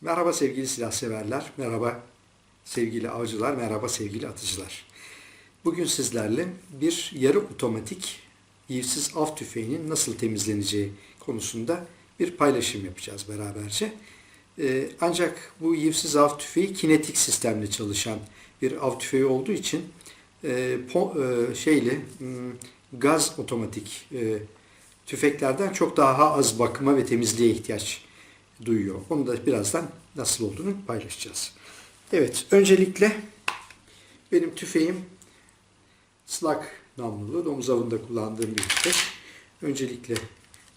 Merhaba sevgili silah severler, merhaba sevgili avcılar, merhaba sevgili atıcılar. Bugün sizlerle bir yarı otomatik yivsiz av tüfeğinin nasıl temizleneceği konusunda bir paylaşım yapacağız beraberce. Ee, ancak bu yivsiz av tüfeği kinetik sistemle çalışan bir av tüfeği olduğu için e, po- e, şeyli hmm, gaz otomatik e, tüfeklerden çok daha az bakıma ve temizliğe ihtiyaç duyuyor. Onu da birazdan nasıl olduğunu paylaşacağız. Evet, öncelikle benim tüfeğim slak namlulu, domuz avında kullandığım bir tüfek. Öncelikle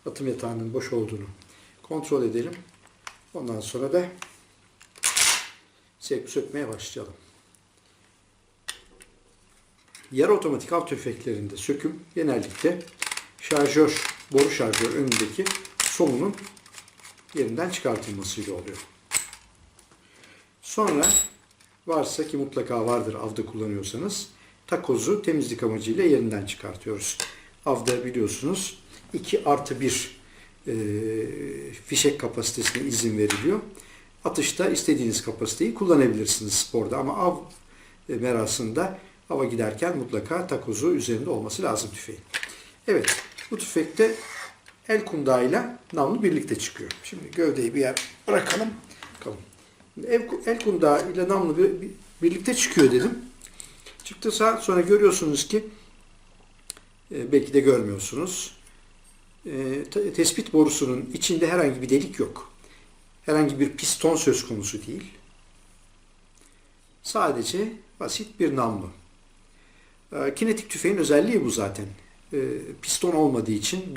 atım yatağının boş olduğunu kontrol edelim. Ondan sonra da sevk sökmeye başlayalım. Yarı otomatik av tüfeklerinde söküm genellikle şarjör, boru şarjör önündeki somunun yerinden çıkartılmasıyla oluyor. Sonra varsa ki mutlaka vardır avda kullanıyorsanız takozu temizlik amacıyla yerinden çıkartıyoruz. Avda biliyorsunuz 2 artı 1 e, fişek kapasitesine izin veriliyor. Atışta istediğiniz kapasiteyi kullanabilirsiniz sporda ama av e, merasında hava giderken mutlaka takozu üzerinde olması lazım tüfeğin. Evet bu tüfekte el kundağıyla namlu birlikte çıkıyor. Şimdi gövdeyi bir yer bırakalım. Bakalım. El, el kundağı ile namlu bir, bir- birlikte çıkıyor dedim. Çıktı sonra görüyorsunuz ki e, belki de görmüyorsunuz. E, te- tespit borusunun içinde herhangi bir delik yok. Herhangi bir piston söz konusu değil. Sadece basit bir namlu. E, Kinetik tüfeğin özelliği bu zaten. E, Piston olmadığı için,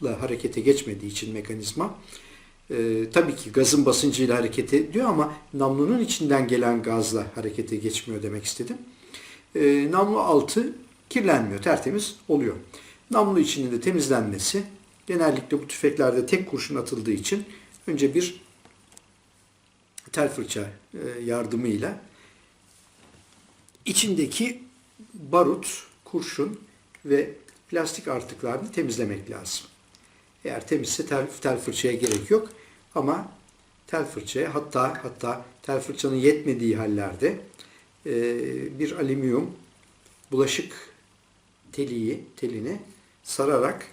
gazla harekete geçmediği için mekanizma, e, tabii ki gazın basıncıyla hareket ediyor ama namlunun içinden gelen gazla harekete geçmiyor demek istedim. E, namlu altı kirlenmiyor, tertemiz oluyor. Namlu içinin de temizlenmesi genellikle bu tüfeklerde tek kurşun atıldığı için önce bir tel fırça e, yardımıyla içindeki barut, kurşun ve plastik artıklarını temizlemek lazım. Eğer temizse tel, tel fırçaya gerek yok ama tel fırçaya hatta hatta tel fırçanın yetmediği hallerde e, bir alüminyum bulaşık teliği telini sararak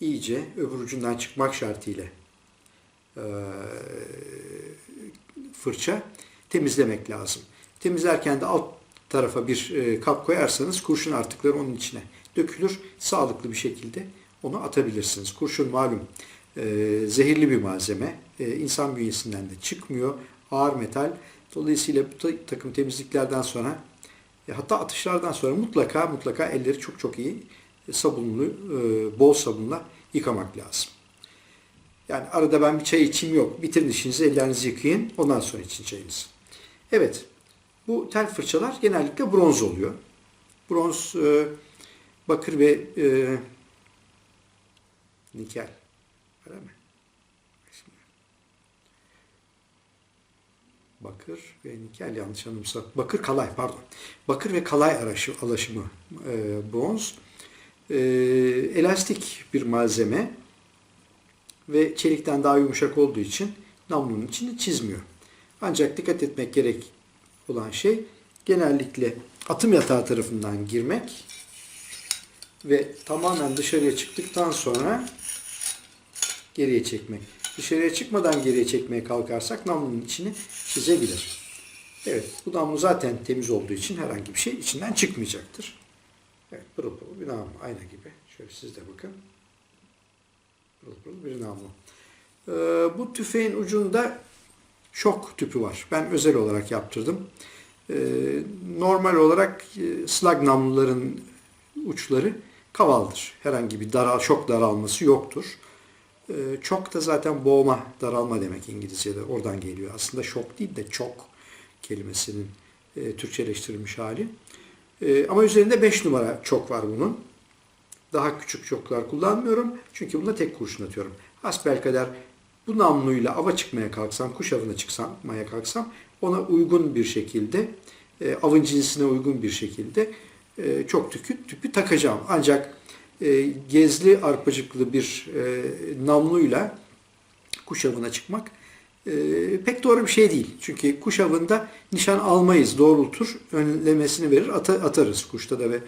iyice öbür ucundan çıkmak şartıyla e, fırça temizlemek lazım. Temizlerken de alt tarafa bir e, kap koyarsanız kurşun artıkları onun içine dökülür. Sağlıklı bir şekilde onu atabilirsiniz. Kurşun malum e, zehirli bir malzeme. E, insan bünyesinden de çıkmıyor. Ağır metal. Dolayısıyla bu ta- takım temizliklerden sonra e, hatta atışlardan sonra mutlaka mutlaka elleri çok çok iyi e, sabunlu, e, bol sabunla yıkamak lazım. Yani arada ben bir çay içeyim yok. Bitirin işinizi, ellerinizi yıkayın. Ondan sonra için çayınızı. Evet. Bu tel fırçalar genellikle bronz oluyor. Bronz, e, bakır ve e, nikel. Öyle mi? Şimdi. Bakır ve nikel yanlış anımsa. Bakır kalay pardon. Bakır ve kalay araşı, alaşımı e, bronz. E, elastik bir malzeme ve çelikten daha yumuşak olduğu için namlunun içini çizmiyor. Ancak dikkat etmek gerek olan şey genellikle atım yatağı tarafından girmek ve tamamen dışarıya çıktıktan sonra geriye çekmek. Dışarıya çıkmadan geriye çekmeye kalkarsak namlunun içini çizebilir. Evet, bu namlu zaten temiz olduğu için herhangi bir şey içinden çıkmayacaktır. Evet, pırıl pırıl bir namlu, ayna gibi. Şöyle siz de bakın. Pırıl pırıl bir namlu. Ee, bu tüfeğin ucunda şok tüpü var. Ben özel olarak yaptırdım. Ee, normal olarak e, slag namluların uçları kavaldır. Herhangi bir daral, şok daralması yoktur. Ee, çok da zaten boğma, daralma demek İngilizce'de. Oradan geliyor. Aslında şok değil de çok kelimesinin e, Türkçeleştirilmiş hali. E, ama üzerinde 5 numara çok var bunun. Daha küçük çoklar kullanmıyorum. Çünkü bunda tek kurşun atıyorum. Hasbelkader bu namluyla ava çıkmaya kalksam, kuş avına çıkmaya kalksam ona uygun bir şekilde, e, avın cinsine uygun bir şekilde e, çok tüpü, tüpü takacağım. Ancak e, gezli arpacıklı bir e, namluyla kuş avına çıkmak e, pek doğru bir şey değil. Çünkü kuş avında nişan almayız, doğrultur, önlemesini verir, ata- atarız kuşta da ve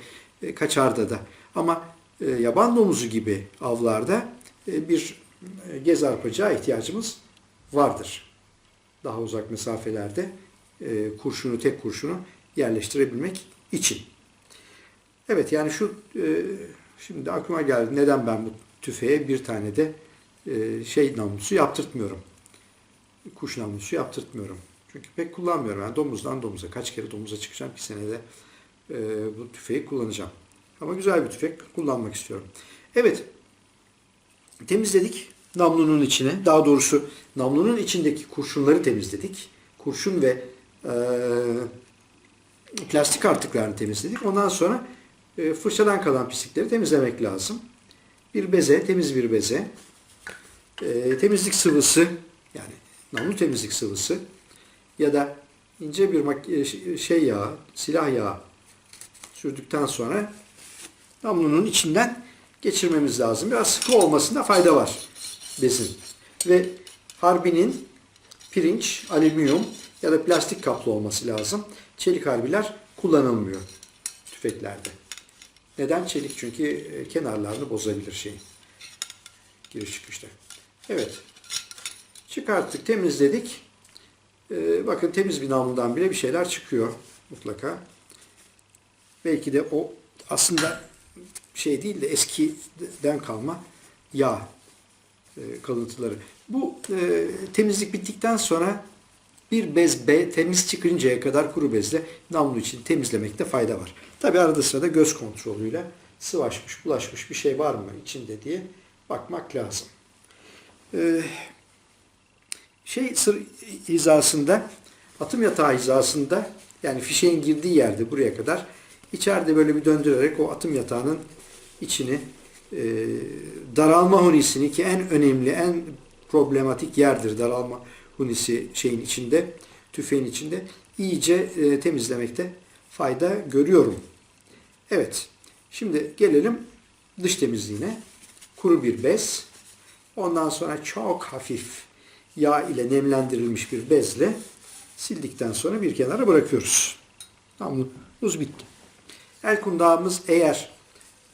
e, kaçarda da. Ama e, yaban domuzu gibi avlarda bir gez arpacağı ihtiyacımız vardır. Daha uzak mesafelerde kurşunu, tek kurşunu yerleştirebilmek için. Evet yani şu e, şimdi aklıma geldi neden ben bu tüfeğe bir tane de e, şey namlusu yaptırtmıyorum. Kuş namlusu yaptırtmıyorum. Çünkü pek kullanmıyorum. Yani domuzdan domuza kaç kere domuza çıkacağım ki senede e, bu tüfeği kullanacağım. Ama güzel bir tüfek kullanmak istiyorum. Evet. Temizledik namlunun içine. Daha doğrusu namlunun içindeki kurşunları temizledik. Kurşun ve e, plastik artıklarını temizledik. Ondan sonra fırçadan kalan pislikleri temizlemek lazım. Bir beze, temiz bir beze, e, temizlik sıvısı yani namlu temizlik sıvısı ya da ince bir e, şey yağı, silah yağı sürdükten sonra namlunun içinden geçirmemiz lazım. Biraz sıkı olmasında fayda var bezin. Ve harbinin pirinç, alüminyum ya da plastik kaplı olması lazım. Çelik harbiler kullanılmıyor tüfeklerde. Neden? Çelik çünkü e, kenarlarını bozabilir şeyin. Giriş çıkışta. Evet. Çıkarttık, temizledik. Ee, bakın temiz bir namludan bile bir şeyler çıkıyor mutlaka. Belki de o aslında şey değil de eskiden kalma yağ e, kalıntıları. Bu e, temizlik bittikten sonra bir bez be, temiz çıkıncaya kadar kuru bezle namlu için temizlemekte fayda var. Tabi arada sırada göz kontrolüyle sıvaşmış, bulaşmış bir şey var mı içinde diye bakmak lazım. Ee, şey sır hizasında, atım yatağı hizasında yani fişeğin girdiği yerde buraya kadar içeride böyle bir döndürerek o atım yatağının içini e, daralma hunisini ki en önemli, en problematik yerdir daralma hunisi şeyin içinde, tüfeğin içinde iyice e, temizlemekte fayda görüyorum. Evet, şimdi gelelim dış temizliğine. Kuru bir bez, ondan sonra çok hafif yağ ile nemlendirilmiş bir bezle sildikten sonra bir kenara bırakıyoruz. Namlumuz bitti. El kundağımız eğer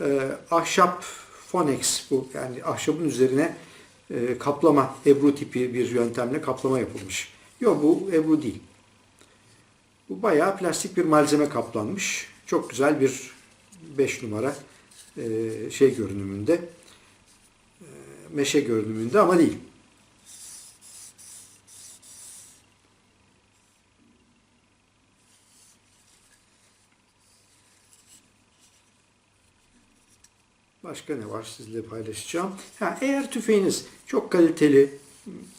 e, ahşap Fonex bu yani ahşabın üzerine e, kaplama ebru tipi bir yöntemle kaplama yapılmış. Yok bu ebru değil. Bu bayağı plastik bir malzeme kaplanmış. Çok güzel bir 5 numara e, şey görünümünde. E, meşe görünümünde ama değil. Başka ne var? Sizle paylaşacağım? Ha, eğer tüfeğiniz çok kaliteli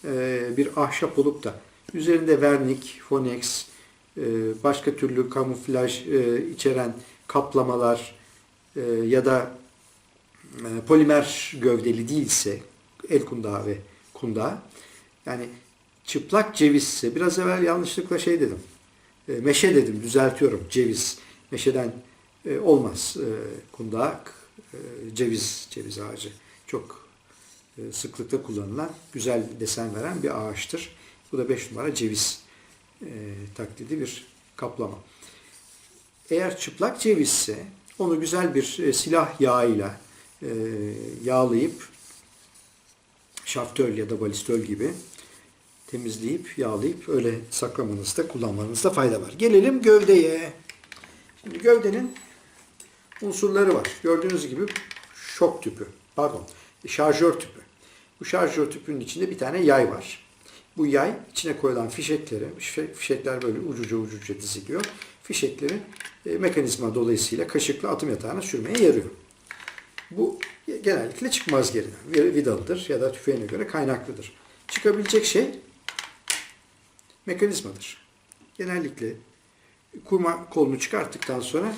e, bir ahşap olup da üzerinde vernik, fonex, e, başka türlü kamuflaj e, içeren kaplamalar e, ya da e, polimer gövdeli değilse el kundağı ve kundağı yani çıplak cevizse biraz evvel yanlışlıkla şey dedim e, meşe dedim düzeltiyorum. Ceviz meşeden e, olmaz e, kundak ceviz ceviz ağacı çok e, sıklıkla kullanılan güzel desen veren bir ağaçtır. Bu da 5 numara ceviz e, taklidi bir kaplama. Eğer çıplak cevizse onu güzel bir e, silah yağıyla e, yağlayıp şaftöl ya da balistöl gibi temizleyip yağlayıp öyle saklamanızda kullanmanızda fayda var. Gelelim gövdeye. Şimdi gövdenin unsurları var. Gördüğünüz gibi şok tüpü, pardon, şarjör tüpü. Bu şarjör tüpünün içinde bir tane yay var. Bu yay içine koyulan fişekleri, fişe- fişekler böyle ucuca ucuca diziliyor. Fişekleri e, mekanizma dolayısıyla kaşıkla atım yatağına sürmeye yarıyor. Bu genellikle çıkmaz geriden. Vidalıdır ya da tüfeğine göre kaynaklıdır. Çıkabilecek şey mekanizmadır. Genellikle kurma kolunu çıkarttıktan sonra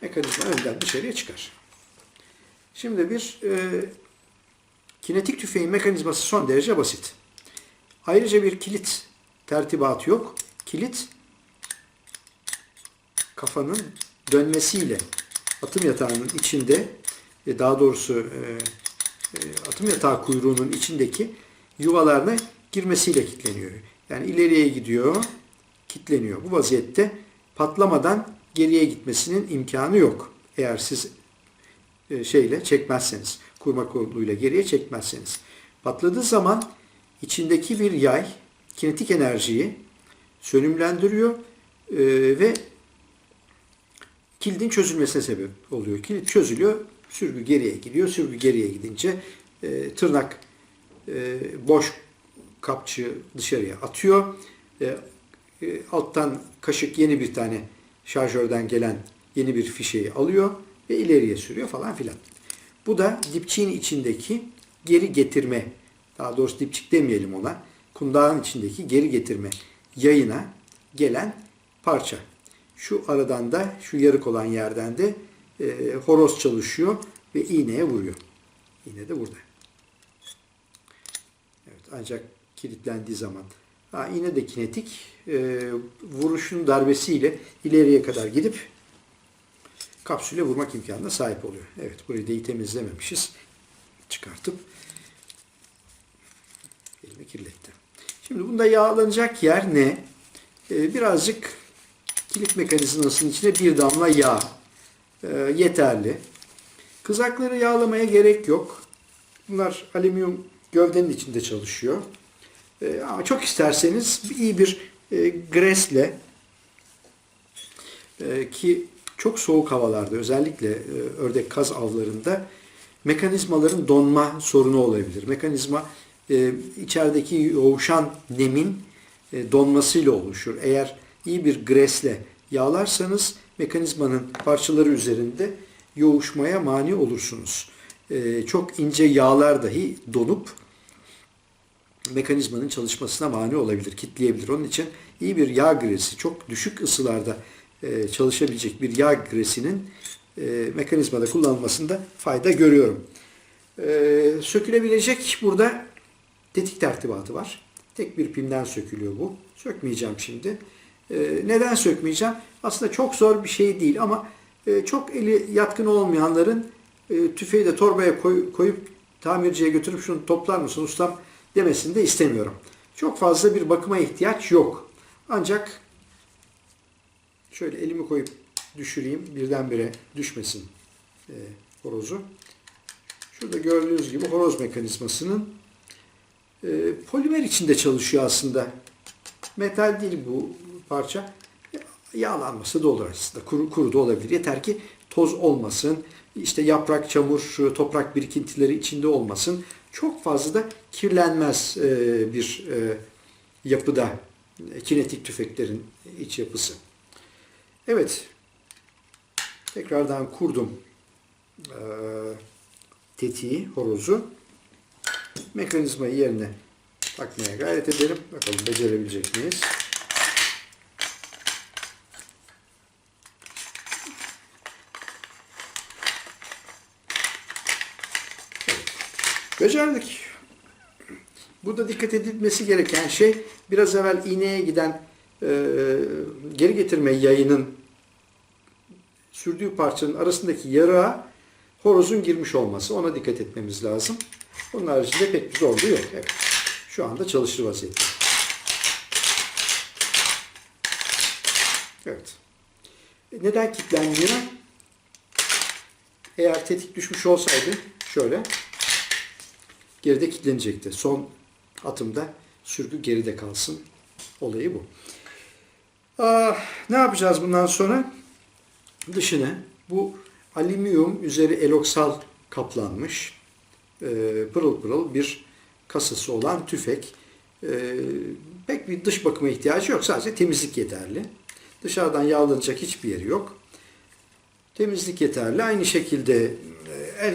mekanizma önden dışarıya çıkar. Şimdi bir e, kinetik tüfeğin mekanizması son derece basit. Ayrıca bir kilit tertibatı yok. Kilit kafanın dönmesiyle atım yatağının içinde e, daha doğrusu e, e, atım yatağı kuyruğunun içindeki yuvalarını girmesiyle kilitleniyor. Yani ileriye gidiyor, kilitleniyor. Bu vaziyette patlamadan geriye gitmesinin imkanı yok. Eğer siz e, şeyle çekmezseniz, kurma koluyla geriye çekmezseniz. Patladığı zaman içindeki bir yay kinetik enerjiyi sönümlendiriyor e, ve kilidin çözülmesine sebep oluyor. Kilit çözülüyor, sürgü geriye gidiyor. Sürgü geriye gidince e, tırnak boş kapçığı dışarıya atıyor. Alttan kaşık yeni bir tane şarjörden gelen yeni bir fişeyi alıyor ve ileriye sürüyor falan filan. Bu da dipçiğin içindeki geri getirme, daha doğrusu dipçik demeyelim ona, kundağın içindeki geri getirme yayına gelen parça. Şu aradan da, şu yarık olan yerden de e, horoz çalışıyor ve iğneye vuruyor. İğne de burada. Evet, ancak kilitlendiği zaman. Ha, iğne de kinetik. E, vuruşun darbesiyle ileriye kadar gidip kapsüle vurmak imkanına sahip oluyor. Evet, burayı da iyi temizlememişiz. Çıkartıp elimi kirletti. Şimdi bunda yağlanacak yer ne? Ee, birazcık kilit mekanizmasının içine bir damla yağ e, yeterli. Kızakları yağlamaya gerek yok. Bunlar alüminyum gövdenin içinde çalışıyor. E, ama çok isterseniz iyi bir e, gresle e, ki çok soğuk havalarda özellikle e, ördek kaz avlarında mekanizmaların donma sorunu olabilir. Mekanizma içerideki yoğuşan nemin e, donmasıyla oluşur. Eğer iyi bir gresle yağlarsanız mekanizmanın parçaları üzerinde yoğuşmaya mani olursunuz. Çok ince yağlar dahi donup mekanizmanın çalışmasına mani olabilir, kitleyebilir. Onun için iyi bir yağ gresi, çok düşük ısılarda e, çalışabilecek bir yağ gresinin e, mekanizmada kullanılmasında fayda görüyorum. E, sökülebilecek burada tetik tertibatı var. Tek bir pimden sökülüyor bu. Sökmeyeceğim şimdi. Neden sökmeyeceğim? Aslında çok zor bir şey değil ama çok eli yatkın olmayanların tüfeği de torbaya koy, koyup tamirciye götürüp şunu toplar mısın ustam demesini de istemiyorum. Çok fazla bir bakıma ihtiyaç yok. Ancak şöyle elimi koyup düşüreyim birdenbire düşmesin e, horozu. Şurada gördüğünüz gibi horoz mekanizmasının e, polimer içinde çalışıyor aslında. Metal değil bu parça. Yağlanması da olur aslında. Kuru, kuru da olabilir. Yeter ki toz olmasın. İşte yaprak, çamur, toprak birikintileri içinde olmasın. Çok fazla da kirlenmez e, bir e, yapıda kinetik tüfeklerin iç yapısı. Evet. Tekrardan kurdum e, tetiği, horozu. Mekanizmayı yerine takmaya gayret edelim. Bakalım becerebilecek miyiz? Becerdik. Burada dikkat edilmesi gereken şey biraz evvel iğneye giden e, geri getirme yayının sürdüğü parçanın arasındaki yarığa horozun girmiş olması. Ona dikkat etmemiz lazım. Onun haricinde pek bir zorluğu yok. Evet. Şu anda çalışır vaziyette. Evet. Neden kilitlenmiyor? Eğer tetik düşmüş olsaydı şöyle geride kilitlenecekti. Son atımda sürgü geride kalsın. Olayı bu. Aa, ne yapacağız bundan sonra? Dışını bu alüminyum üzeri eloksal kaplanmış e, pırıl pırıl bir kasası olan tüfek. E, pek bir dış bakıma ihtiyacı yok. Sadece temizlik yeterli. Dışarıdan yağlanacak hiçbir yeri yok. Temizlik yeterli. Aynı şekilde el,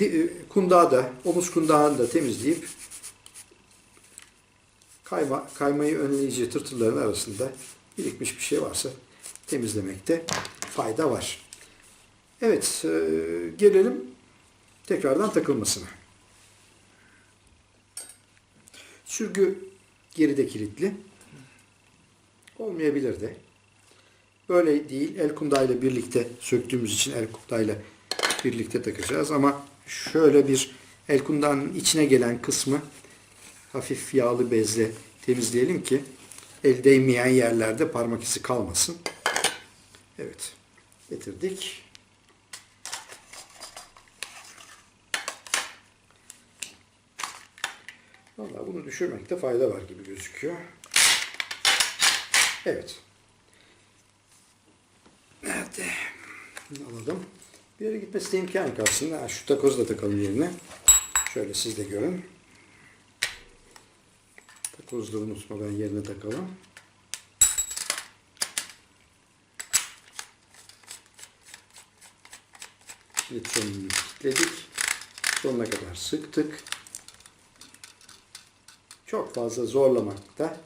e, e, kundağı da, omuz kundağını da temizleyip kayma, kaymayı önleyici tırtırların arasında birikmiş bir şey varsa temizlemekte fayda var. Evet, e, gelelim tekrardan takılmasına. Sürgü geride kilitli. Olmayabilir de. Böyle değil. El kundağıyla birlikte söktüğümüz için el kundağıyla birlikte takacağız. Ama şöyle bir el kundağının içine gelen kısmı hafif yağlı bezle temizleyelim ki el değmeyen yerlerde parmak izi kalmasın. Evet. Getirdik. Vallahi bunu düşürmekte fayda var gibi gözüküyor. Evet. Nerede? Alalım. Bir yere gitmesi de imkan yok aslında. Şu takozu da takalım yerine. Şöyle siz de görün. Takozu da unutmadan yerine takalım. Kilit sonunu kilitledik. Sonuna kadar sıktık. Çok fazla zorlamakta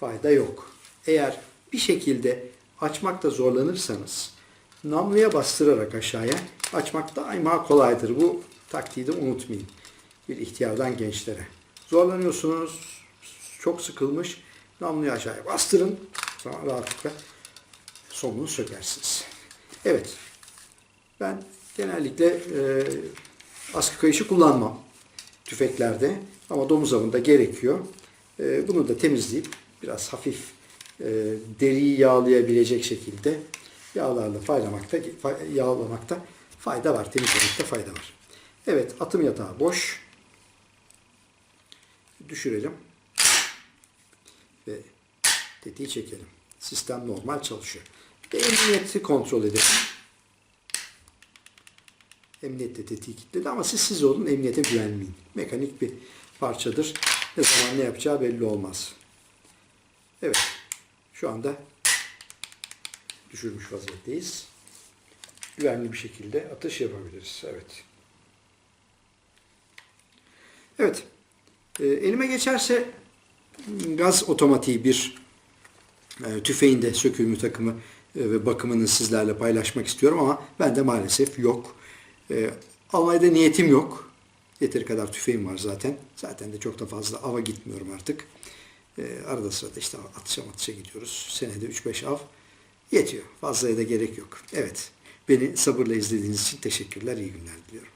fayda yok. Eğer bir şekilde açmakta zorlanırsanız namluya bastırarak aşağıya açmak daima kolaydır. Bu taktiği de unutmayın. Bir ihtiyardan gençlere. Zorlanıyorsunuz, çok sıkılmış, namluyu aşağıya bastırın. Sonra rahatlıkla sonunu sökersiniz. Evet, ben genellikle e, askı kayışı kullanmam tüfeklerde ama domuz avında gerekiyor. E, bunu da temizleyip biraz hafif e, deriyi yağlayabilecek şekilde yağlarla faylamakta, fa- yağlamakta fayda var. Temizlemekte fayda var. Evet atım yatağı boş. Düşürelim. Ve tetiği çekelim. Sistem normal çalışıyor. Ve emniyeti kontrol edelim. Emniyet de tetiği kilitledi ama siz siz olun emniyete güvenmeyin. Mekanik bir parçadır. Ne zaman ne yapacağı belli olmaz. Evet. Şu anda düşürmüş vaziyetteyiz. Güvenli bir şekilde atış yapabiliriz. Evet. Evet. Ee, elime geçerse gaz otomatiği bir e, tüfeğin de sökülümü takımı e, ve bakımını sizlerle paylaşmak istiyorum ama bende maalesef yok. E, almaya niyetim yok. Yeteri kadar tüfeğim var zaten. Zaten de çok da fazla ava gitmiyorum artık. E, arada sırada işte atışa atışa gidiyoruz. Senede 3-5 av yetiyor. Fazlaya da gerek yok. Evet. Beni sabırla izlediğiniz için teşekkürler. İyi günler diliyorum.